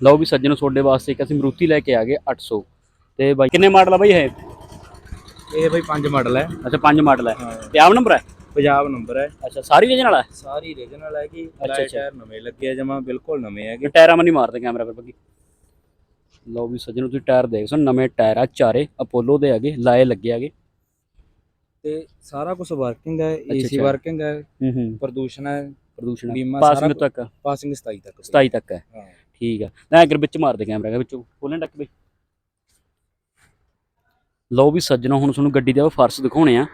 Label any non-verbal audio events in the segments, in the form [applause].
ਲਓ ਵੀ ਸੱਜਣੋ ਤੁਹਾਡੇ ਵਾਸਤੇ ਇੱਕ ਅਸੀਂ ਮਰੂਤੀ ਲੈ ਕੇ ਆ ਗਏ 800 ਤੇ ਬਾਈ ਕਿੰਨੇ ਮਾਡਲ ਆ ਬਾਈ ਇਹ? ਇਹ ਬਈ ਪੰਜ ਮਾਡਲ ਹੈ। ਅੱਛਾ ਪੰਜ ਮਾਡਲ ਹੈ। ਤੇ ਆਪ ਨੰਬਰ ਹੈ? ਪੰਜਾਬ ਨੰਬਰ ਹੈ। ਅੱਛਾ ਸਾਰੀ ਰੀਜਨ ਵਾਲਾ ਹੈ? ਸਾਰੀ ਰੀਜਨਲ ਹੈ ਕਿ। ਟਾਇਰ ਨਵੇਂ ਲੱਗੇ ਆ ਜਮਾ ਬਿਲਕੁਲ ਨਵੇਂ ਹੈਗੇ। ਟਾਇਰਾਂ ਮਾ ਨਹੀਂ ਮਾਰਦੇ ਕੈਮਰਾ ਪਰ ਬੱਗੀ ਲਓ ਵੀ ਸੱਜਣੋ ਤੁਸੀਂ ਟਾਇਰ ਦੇਖ ਹੋ, ਨਵੇਂ ਟਾਇਰ ਆ ਚਾਰੇ ਅਪੋਲੋ ਦੇ ਹੈਗੇ ਲਾਏ ਲੱਗੇ ਹੈਗੇ। ਤੇ ਸਾਰਾ ਕੁਝ ਵਰਕਿੰਗ ਹੈ ਏਸੀ। ਵਰਕਿੰਗ ਹੈ ਹੂੰ ਹੂੰ। ਪ੍ਰਦੂਸ਼ਣ ਹੈ ਪ੍ਰਦੂਸ਼ਣ ਬੀਮਾ ਪਾਸਿੰਗ ਸਾਰਾ ਤੱਕ। ਪਾਸਿੰਗ 27 ਤੱਕ। 27 ਤੱਕ ਹਾਂ। ਠੀਕ ਆ। ਨਾ ਅਗਰ ਵਿੱਚ ਮਾਰਦੇ ਕੈਮਰਾ ਦੇ ਵਿੱਚੋਂ ਖੋਲਣ ਤੱਕ ਬਈ। ਲਓ ਵੀ ਸੱਜਣੋ ਹੁਣ ਤੁਹਾਨੂੰ ਗੱਡੀ ਦੇ ਫਰਸ਼ ਦਿਖਾਉਣੇ ਆ।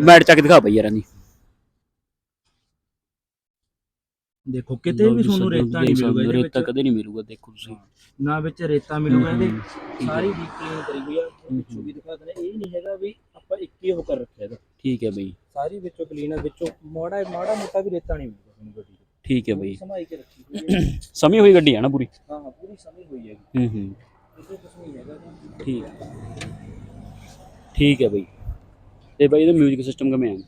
ਮੈਟ ਚੱਕ ਦਿਖਾ ਬਈ ਯਾਰਾਂ ਦੀ। ਦੇਖੋ ਕਿਤੇ ਵੀ ਤੁਹਾਨੂੰ ਰੇਤਾ ਨਹੀਂ ਮਿਲੂਗਾ ਇਹਦੇ ਰੇਤਾ ਕਦੇ ਨਹੀਂ ਮਿਲੂਗਾ ਦੇਖੋ ਤੁਸੀਂ। ਨਾ ਵਿੱਚ ਰੇਤਾ ਮਿਲੂਗਾ ਇਹਦੇ। ਸਾਰੀ ਡੀਪ ਕਲੀਨ ਕਰੀ ਹੋਈ ਆ ਵਿੱਚੋਂ ਵੀ ਦਿਖਾ ਦਨੇ ਇਹ ਨਹੀਂ ਹੈਗਾ ਵੀ ਆਪਾਂ ਇੱਕ ਹੀ ਉਹ ਕਰ ਰੱਖਿਆ ਇਹਦਾ। ਠੀਕ ਹੈ ਬਈ। ਸਾਰੀ ਵਿੱਚੋਂ ਕਲੀਨ ਹੈ ਵਿੱਚੋਂ ਮਾੜਾ ਮਾੜਾ ਮੋਟਾ ਵੀ ਰੇਤਾ ਨਹੀਂ ਮਿਲੂਗਾ। ਦੇ ਠੀਕ ਹੈ ਬਈ। ਸਮਾਈ ਕੇ ਰੱਖੀ ਹੋਈ ਹੈ। [clears throat] ਸਮੀ ਹੋਈ ਗੱਡੀ ਆ ਨਾ ਪੂਰੀ? ਹਾਂ ਹਾਂ ਪੂਰੀ ਸਮੀ ਹੋਈ ਹੈਗੀ। ਹੂੰ ਹੂੰ। ਇਹਦੇ ਕੁਝ ਨਹੀਂ ਹੈਗਾ ਜੀ। ਠੀਕ ਹੈ ਠੀਕ ਹੈ ਬਈ। ਤੇ ਬਈ ਇਹਦਾ 뮤직 ਸਿਸਟਮ ਕਿਵੇਂ ਆ?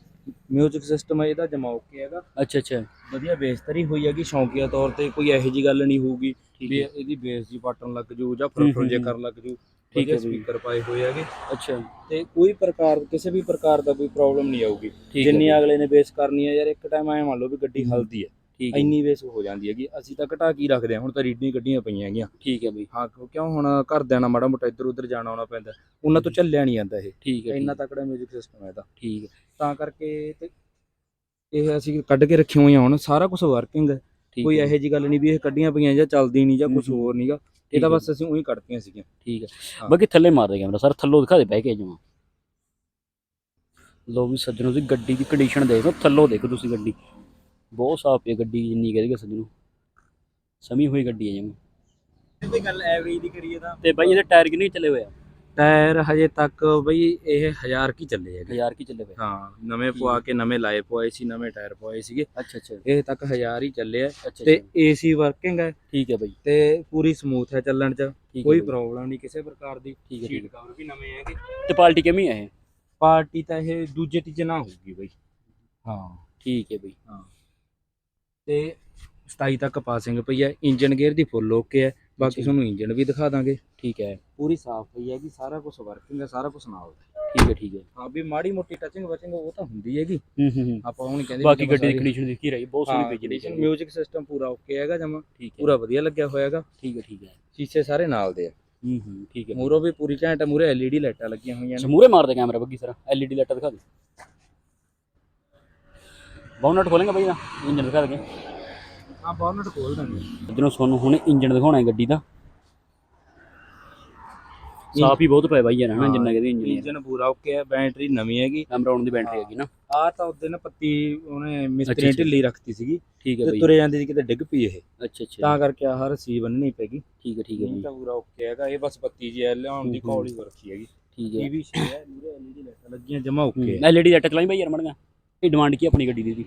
ਮਿਊਜ਼ਿਕ ਸਿਸਟਮ ਹੈ ਇਹਦਾ ਜਮਾ ਓਕੇ ਹੈਗਾ। ਅੱਛਾ ਅੱਛਾ। ਵਧੀਆ ਬੇਸ ਤਰੀ ਹੋਈ ਹੈਗੀ ਸ਼ੌਂਕੀਆ ਤੌਰ ਤੇ ਕੋਈ ਇਹੋ ਜੀ ਗੱਲ ਨਹੀਂ ਹੋਊਗੀ ਵੀ ਹੈ। ਇਹਦੀ ਬੇਸ ਜੀ ਪਾਟਣ ਲੱਗ ਜੂ ਜਾਂ ਹੂੰ, ਫਰਫਰ ਜੇ ਹੂੰ, ਕਰਨ ਲੱਗ ਜੂ। ਠੀਕ ਹੈ ਹੈ ਜੀ। ਸਪੀਕਰ ਪਾਏ ਹੋਏ ਹੈਗੇ। ਅੱਛਾ। ਤੇ ਕੋਈ ਪ੍ਰਕਾਰ ਕਿਸੇ ਵੀ ਪ੍ਰਕਾਰ ਦਾ ਕੋਈ ਪ੍ਰੋਬਲਮ ਨਹੀਂ ਆਊਗੀ। ਠੀਕ ਹੈ ਜਿੰਨੀ ਅਗਲੇ ਨੇ ਬੇਸ ਕਰਨੀ ਹੈ ਯਾਰ ਇੱਕ ਟਾਈਮ ਐ ਮੰਨ ਲਓ ਵੀ ਗੱਡੀ ਹੂੰ। ਹਲਦੀ ਹੈ। ਠੀਕ ਹੈ ਇੰਨੀ ਬੇਸ ਹੋ ਜਾਂਦੀ ਹੈਗੀ। ਅਸੀਂ ਤਾਂ ਘਟਾ ਕੀ ਰੱਖਦੇ ਹਾਂ? ਹੁਣ ਤਾਂ ਰੀਡਾਂ ਕੱਢੀਆਂ ਪਈਆਂ ਹੈਗੀਆਂ। ਠੀਕ ਹੈ ਬਈ। ਹਾਂ ਕਿਉਂ- ਕਿਉਂ ਹੁਣ ਘਰਦਿਆਂ ਨਾਲ ਮਾੜਾ ਮੋਟਾ ਇੱਧਰ ਉੱਧਰ ਜਾਣਾ ਆਉਣਾ ਪੈਂਦਾ। ਉਹਨਾਂ ਤੋਂ ਚੱਲਿਆ ਨਹੀਂ ਜਾਂਦਾ ਇਹ। ਠੀਕ ਹੈ ਇੰਨਾ ਤਕੜਾ ਮਿਊਜ਼ਿਕ ਸਿਸਟਮ ਹੈ ਇਹਦਾ ਠੀਕ ਹੈ। ਤਾਂ ਕਰਕੇ ਤੇ ਇਹ ਅਸੀਂ ਕੱਢ ਕੇ ਰੱਖੀਆਂ ਹੋਈਆਂ ਹੁਣ। ਸਾਰਾ ਕੁਝ ਵਰਕਿੰਗ ਹੈ। ਕੋਈ ਇਹੋ ਜੀ ਗੱਲ ਨਹੀਂ ਵੀ ਇਹ ਕੱਢੀਆਂ ਪਈਆਂ ਜਾਂ ਚੱਲਦੀ ਨਹੀਂ ਜਾਂ ਕੁਝ। ਹੋਰ ਨਹੀਂਗਾ ਇਹ ਤਾਂ। ਬਸ ਅਸੀਂ ਉਹੀ ਕੱਢਤੀਆਂ ਸੀਗੀਆਂ। ਠੀਕ ਹੈ। ਬਾਕੀ ਥੱਲੇ ਮਾਰ ਦੇ ਕੈਮਰਾ ਸਰ ਥੱਲੋਂ ਦਿਖਾ ਦੇ ਬਹਿ ਕੇ ਜਮਾ। ਲੋ ਵੀ ਸੱਜਣੋ ਤੁਸੀਂ ਗੱਡੀ ਦੀ ਕੰਡੀਸ਼ਨ ਦੇਖੋ ਥੱਲੋਂ ਦੇਖੋ ਤੁਸੀਂ ਗੱਡੀ। ਬਹੁਤ ਸਾਫ਼ ਹੈ ਗੱਡੀ ਜਿੰਨੀ ਕਹਦੇ ਸੱਜਣੋ। ਸਮੀ ਹੋਈ ਗੱਡੀ ਹੈ ਜਮਾ ਤੇ ਗੱਲ ਐਵਰੇਜ ਦੀ ਕਰੀਏ ਤਾਂ। ਤੇ ਬਾਈ ਇਹਦੇ ਟਾਇਰ ਕਿੰਨੇ ਚੱਲੇ ਹੋਏ ਆ? ਟਾਇਰ ਹਜੇ ਤੱਕ ਬਈ ਇਹ 1000 ਕੀ ਚੱਲੇ ਹੈਗੇ। 1000 ਕੀ ਚੱਲੇ ਹੋਏ ਹਾਂ ਨਵੇਂ ਪਵਾ ਕੇ ਨਵੇਂ ਲਾਏ ਪਵਾਏ ਸੀ ਨਵੇਂ ਟਾਇਰ ਪਵਾਏ ਸੀਗੇ। ਅੱਛਾ ਅੱਛਾ। ਇਹ ਤੱਕ 1000 ਹੀ ਚੱਲੇ ਆ। ਤੇ ਏਸੀ ਵਰਕਿੰਗ ਹੈ ਠੀਕ ਹੈ ਬਾਈ। ਤੇ ਪੂਰੀ ਸਮੂਥ ਹੈ ਚੱਲਣ 'ਚ। ਕੋਈ ਹੈ ਪ੍ਰੋਬਲਮ ਨਹੀਂ ਕਿਸੇ ਪ੍ਰਕਾਰ ਦੀ। ਠੀਕ ਹੈ ਸੀਟ ਹੈ ਕਵਰ ਵੀ ਨਵੇਂ ਹੈਗੇ। ਤੇ ਪਾਰਟੀ ਕਿਵੇਂ ਹੈ ਇਹ? ਪਾਰਟੀ ਤਾਂ ਇਹ ਦੂਜੇ ਤੀਜੇ ਨਾ ਹੋਊਗੀ ਬਈ। ਹਾਂ। ਠੀਕ ਹੈ ਬਾਈ। ਤੇ 27 ਤੱਕ ਪਾਸਿੰਗ ਪਈ ਹੈ ਇੰਜਨ ਗੇਅਰ ਦੀ ਫੁੱਲ ਓਕੇ ਹੈ ਬਾਕੀ। ਤੁਹਾਨੂੰ ਇੰਜਨ ਵੀ ਦਿਖਾ ਦਾਂਗੇ ਠੀਕ ਹੈ। ਪੂਰੀ ਸਾਫ਼ ਪਈ ਹੈਗੀ ਸਾਰਾ ਕੁਝ ਵਰਕਿੰਗ ਹੈ ਸਾਰਾ ਕੁਝ ਨਾਲ। ਠੀਕ ਹੈ ਠੀਕ ਹੈ। ਹਾਂ ਵੀ ਮਾੜੀ ਮੋਟੀ ਟੱਚਿੰਗ ਵਚਿੰਗ ਉਹ ਤਾਂ ਹੁੰਦੀ ਹੈਗੀ। ਆਪਾਂ ਉਹ ਨਹੀਂ ਕਹਿੰਦੇ ਬਾਕੀ ਗੱਡੀ ਦੀ ਕੰਡੀਸ਼ਨ ਦੇਖੀ ਰਹੀ ਬਹੁਤ ਸੋਹਣੀ ਪਈ ਕੰਡੀਸ਼ਨ ਮਿਊਜ਼ਿਕ ਸਿਸਟਮ ਪੂਰਾ ਓਕੇ ਹੈਗਾ ਜਮਾ ਪੂਰਾ ਵਧੀਆ ਲੱਗਿਆ ਹੋਇਆ ਹੈਗਾ। ਠੀਕ ਹੈ ਠੀਕ ਹੈ। ਸ਼ੀਸ਼ੇ ਸਾਰੇ ਨਾਲ ਦੇ ਆ। ਹੂੰ ਹੂੰ ਠੀਕ ਹੈ। ਮੂਰੋ ਵੀ ਪੂਰੀ ਘੈਂਟ ਮੂਰੇ ਐਲਈਡੀ ਲਾਈਟਾਂ ਲੱਗੀਆਂ ਹੋਈਆਂ ਨੇ। ਮਾਰ ਦੇ ਕੈਮਰਾ ਬੱਗੀ ਸਰ ਐਲਈਡੀ ਲਾਈਟ ਦਿਖਾ ਦੇ। ਬੌਨਟ ਖੋਲੇਗਾ ਬਈ ਨਾ ਇੰਜਨ ਦਿਖਾ ਦੇ ਹਾਂ ਬੋਨਟ ਖੋਲ ਦਾਂਗੇ ਇਧਰੋਂ ਤੁਹਾਨੂੰ ਹੁਣ ਇੰਜਨ ਦਿਖਾਉਣਾ ਹੈ ਗੱਡੀ ਦਾ। ਸਾਫ਼ ਹੀ ਬਹੁਤ ਪਿਆ ਬਾਈ ਯਾਰ ਹਨਾ ਜਿੰਨਾ ਕਹਿੰਦੇ ਇੰਜਨ ਇੰਜਨ ਪੂਰਾ ਓਕੇ ਹੈ ਬੈਟਰੀ ਨਵੀਂ ਹੈਗੀ। ਐਮਰਾਉਨ ਦੀ ਬੈਟਰੀ ਹੈਗੀ ਨਾ। ਆ ਤਾਂ ਉਹਦੇ ਨਾ ਪੱਤੀ ਉਹਨੇ ਮਿਸਤਰੀ। ਢਿੱਲੀ ਰੱਖਤੀ ਸੀਗੀ ਠੀਕ ਹੈ ਤੇ ਬਾਈ। ਤੁਰੇ ਜਾਂਦੀ ਸੀ ਕਿਤੇ ਡਿੱਗ ਪਈ ਇਹ। ਅੱਛਾ ਅੱਛਾ। ਤਾਂ ਕਰਕੇ ਆਹ ਰੱਸੀ ਬੰਨਣੀ ਪੈਗੀ। ਠੀਕ ਹੈ ਠੀਕ ਹੈ ਬਾਈ। ਤਾਂ ਪੂਰਾ ਓਕੇ ਹੈਗਾ ਇਹ ਬਸ ਪੱਤੀ ਜੀ ਲਿਆਉਣ ਦੀ। ਕੌਲੀ ਵਰਖੀ ਹੈਗੀ। ਠੀਕ ਹੈ। ਟੀਵੀ ਸ਼ੇ ਹੈ ਮੂਰੇ ਐਲਈਡੀ ਲਾਈਟਾਂ ਲੱਗੀਆਂ ਜਮਾ ਓਕੇ ਐਲਈਡੀ ਲਾਈਟ ਚਲਾਈ ਬਾਈ ਯਾਰ ਮੜਗਾ ਇਹ ਡਿਮਾਂਡ ਕੀ ਆਪਣੀ ਗੱਡੀ ਦੀ ਦੀ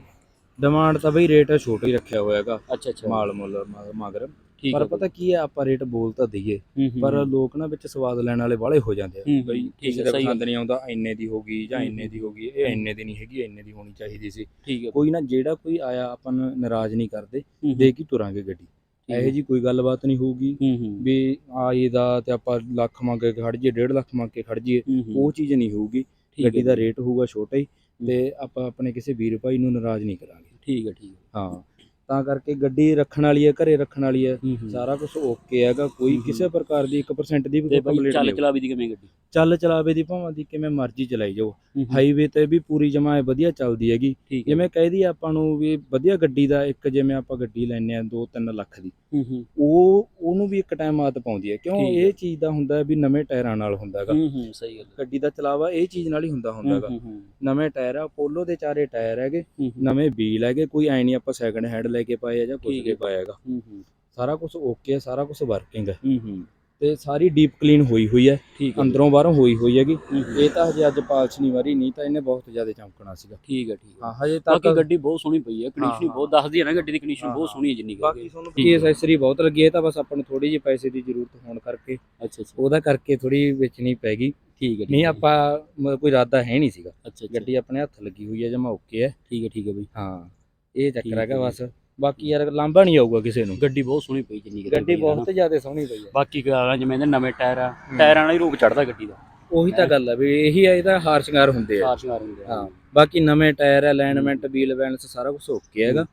ਡਿਮਾਂਡ ਤਾਂ ਬਈ ਰੇਟ ਛੋਟਾ ਹੀ ਰੱਖਿਆ ਹੋਇਆ ਹੈਗਾ। ਅੱਛਾ ਅੱਛਾ। ਮਾਲ ਮੁੱਲ ਮ- ਮਗਰ ਠੀਕ ਪਰ ਹੈ ਪਤਾ ਕੀ ਹੈ ਆਪਾਂ ਰੇਟ ਬੋਲ ਤਾਂ ਦਈਏ। ਹੂੰ, ਹੂੰ, ਪਰ ਹੂੰ। ਲੋਕ ਨਾ ਵਿੱਚ ਸਵਾਦ ਲੈਣ ਵਾਲੇ ਬਾਹਲੇ ਹੋ ਜਾਂਦੇ ਹੂੰ, ਆ ਬਈ ਠੀਕ ਕਿਸੇ ਹੈ, ਦਾ ਸਹੀ ਪਸੰਦ ਨਹੀਂ ਆਉਂਦਾ ਇੰਨੇ ਦੀ ਹੋਗੀ ਜਾਂ ਹੂੰ, ਇੰਨੇ ਦੀ ਹੋਗੀ ਇਹ ਇੰਨੇ ਦੀ ਨਹੀਂ ਹੈਗੀ ਇੰਨੇ ਦੀ ਹੋਣੀ ਚਾਹੀਦੀ ਸੀ। ਠੀਕ ਹੈ ਕੋਈ ਨਾ ਜਿਹੜਾ ਕੋਈ ਆਇਆ ਆਪਾਂ ਨੂੰ ਨਾਰਾਜ਼ ਨਹੀਂ ਕਰਦੇ ਹੂੰ, ਦੇ ਕੇ ਤੁਰਾਂਗੇ ਗੱਡੀ। ਠੀਕ ਹੈ। ਇਹੋ ਜੀ ਕੋਈ ਗੱਲਬਾਤ ਨਹੀਂ ਹੋਊਗੀ ਹੂੰ ਹੂੰ। ਵੀ ਆਈ ਦਾ ਤੇ ਆਪਾਂ ਲੱਖ ਮੰਗ ਕੇ ਖੜ ਜਾਈਏ 1.5 ਲੱਖ ਮੰਗ ਕੇ ਖੜ ਹੂੰ, ਹੂੰ। ਉਹ ਚੀਜ਼ ਨਹੀਂ ਹੋਊਗੀ। ਠੀਕ ਹੈ ਗੱਡੀ ਦਾ ਰੇਟ ਹੋਊਗਾ ਛੋਟਾ ਹੀ। ਤੇ ਆਪਾਂ ਆਪਣੇ ਕਿਸੇ ਵੀਰ ਭਾਈ ਨੂੰ ਨਾਰਾਜ਼ ਨਹੀਂ ਕਰਾਂਗੇ। ਠੀਕ ਹੈ ਠੀਕ ਹੈ। ਹਾਂ। ਤਾਂ ਕਰਕੇ ਗੱਡੀ ਰੱਖਣ ਵਾਲੀ ਹੈ ਘਰੇ ਰੱਖਣ ਵਾਲੀ ਹੈ। ਸਾਰਾ ਕੁਝ ਓਕੇ ਹੈਗਾ ਕੋਈ ਕਿਸੇ ਪ੍ਰਕਾਰ ਦੀ 1% ਦੀ ਵੀ ਕੰਪਲੀਟ ਚੱਲ ਨਹੀਂ ਚਲਾ ਵੀ ਦੀ ਕਿਵੇਂ ਗੱਡੀ? ਚੱਲ ਚਲਾਵੇ ਦੀ ਭਾਵਾਂ ਦੀ ਕਿਵੇਂ ਮਰਜ਼ੀ ਚਲਾਈ ਜਾਓ। ਹਾਈਵੇ ਤੇ ਵੀ ਪੂਰੀ ਜਮਾ ਇਹ ਵਧੀਆ ਚੱਲਦੀ ਹੈਗੀ। ਜਿਵੇਂ ਕਹਿ ਦਈਏ ਆਪਾਂ ਨੂੰ ਵੀ ਵਧੀਆ ਗੱਡੀ ਦਾ ਇੱਕ ਜਿਵੇਂ ਆਪਾਂ ਗੱਡੀ ਲੈਨੇ ਆ 2-3 ਲੱਖ ਦੀ। ਉਹ ਉਹਨੂੰ ਵੀ ਇੱਕ ਟਾਈਮ ਆਦਤ ਪਾਉਂਦੀ ਹੈ। ਕਿਉਂ। ਇਹ ਚੀਜ਼ ਦਾ ਹੁੰਦਾ ਵੀ ਨਵੇਂ ਟਾਇਰਾਂ ਨਾਲ ਹੁੰਦਾ ਹੈਗਾ। ਹੂੰ ਹੂੰ ਸਹੀ ਗੱਲ। ਗੱਡੀ ਦਾ ਚਲਾਵਾ ਇਹ ਚੀਜ਼ ਨਾਲ ਹੀ ਹੁੰਦਾ ਹੁੰਦਾ ਹੈਗਾ। ਹੂੰ ਹੂੰ। ਨਵੇਂ ਟਾਇਰ ਆ ਪੋਲੋ ਦੇ ਚਾਰੇ ਟਾਇਰ ਹੈਗੇ। ਨਵੇਂ ਵੀਲ ਹੈਗੇ। ਕੋਈ ਐ ਨਹੀਂ ਆਪਾਂ ਸੈਕੰਡ ਹੈਂਡ ਲੈ ਕੇ ਪਾਏ ਆ ਜਾਂ ਕੁਝ ਹੈ। ਪਾਇਆ ਹੈਗਾ ਹੂੰ ਹੂੰ। ਸਾਰਾ ਕੁਝ ਓਕੇ ਹੈ ਸਾਰਾ ਕੁਝ ਵਰਕਿੰਗ ਹੈ। ਹੂੰ ਹੂੰ। ਤੇ ਸਾਰੀ ਡੀਪ ਕਲੀਨ ਹੋਈ ਹੋਈ ਹੈ ਅੰਦਰੋਂ ਬਾਹਰੋਂ ਹੋਈ ਹੋਈ ਹੈਗੀ। ਇਹ ਤਾਂ ਹਜੇ ਅੱਜ ਪਾਲਸ਼ ਨਹੀਂ ਵਾਰੀ ਨਹੀਂ ਤਾਂ ਇਹਨੇ ਬਹੁਤ ਜ਼ਿਆਦਾ ਚਮਕਣਾ ਸੀਗਾ। ਠੀਕ ਹੈ ਠੀਕ ਹੈ। ਹਾਂ ਹਜੇ ਬਾਕੀ ਤੱਕ ਗੱਡੀ ਬਹੁਤ ਸੋਹਣੀ ਪਈ ਹੈ ਕੰਡੀਸ਼ਨ ਬਹੁਤ ਦੱਸਦੀ ਹੈ ਨਾ ਗੱਡੀ ਦੀ ਕੰਡੀਸ਼ਨ ਬਹੁਤ। ਸੋਹਣੀ ਹੈ ਜਿੰਨੀ ਬਾਕੀ ਤੁਹਾਨੂੰ ਕੀ ਹੈ। ਐਕਸੈਸਰੀ ਬਹੁਤ ਲੱਗੀ ਹੈ ਤਾਂ ਬਸ ਆਪਾਂ ਨੂੰ ਥੋੜੀ ਜਿਹੀ ਪੈਸੇ ਦੀ ਜ਼ਰੂਰਤ ਹੋਣ ਕਰਕੇ ਅੱਛਾ ਅੱਛਾ। ਉਹਦਾ ਕਰਕੇ ਥੋੜੀ ਵੇਚਣੀ ਪੈ ਗਈ ਠੀਕ ਹੈ ਨਹੀਂ। ਆਪਾਂ ਮਤਲਬ ਕੋਈ ਇਰਾਦਾ ਹੈ ਨਹੀਂ ਸੀਗਾ। ਗੱਡੀ ਆਪਣੇ ਹੱਥ ਲੱਗੀ ਹੋਈ ਹੈ ਜਮਾ ਓਕੇ ਹੈ। ਠੀਕ ਹੈ ਠੀਕ ਹੈ ਬਈ। ਹਾਂ ਇਹ ਚੱਕਰ ਹੈਗਾ। ਬਸ। ਬਾਕੀ ਯਾਰ ਲਾਂਭਾ ਨਹੀਂ ਆਊਗਾ ਕਿਸੇ ਨੂੰ। ਗੱਡੀ ਬਹੁਤ ਸੋਹਣੀ ਪਈ ਜਿੰਨੀ ਗੱਡੀ ਆ। ਬਹੁਤ ਜ਼ਿਆਦਾ ਸੋਹਣੀ ਪਈ ਹੈ ਬਾਕੀ ਗਾਲਾਂ ਜਿਵੇਂ ਇਹਦੇ ਨਵੇਂ ਟਾਇਰ ਆ ਟਾਇਰਾਂ ਨਾਲ ਹੀ ਰੂਪ ਚੜਦਾ ਗੱਡੀ ਦਾ। ਉਹੀ ਤਾਂ ਗੱਲ ਆ ਵੀ ਇਹੀ ਆ ਇਹਦਾ ਹਾਰ ਸ਼ਿੰਗਾਰ ਹੁੰਦੇ ਆ। ਚਾਰ ਸ਼ਿੰਗਾਰ ਹੁੰਦੇ ਆ। ਹਾਂ ਬਾਕੀ ਨਵੇਂ ਟਾਇਰ ਹੈ ਅਲਾਈਨਮੈਂਟ ਵੀਲ ਬੈਲੈਂਸ ਸਾਰਾ ਕੁਝ ਓਕੇ ਹੈਗਾ।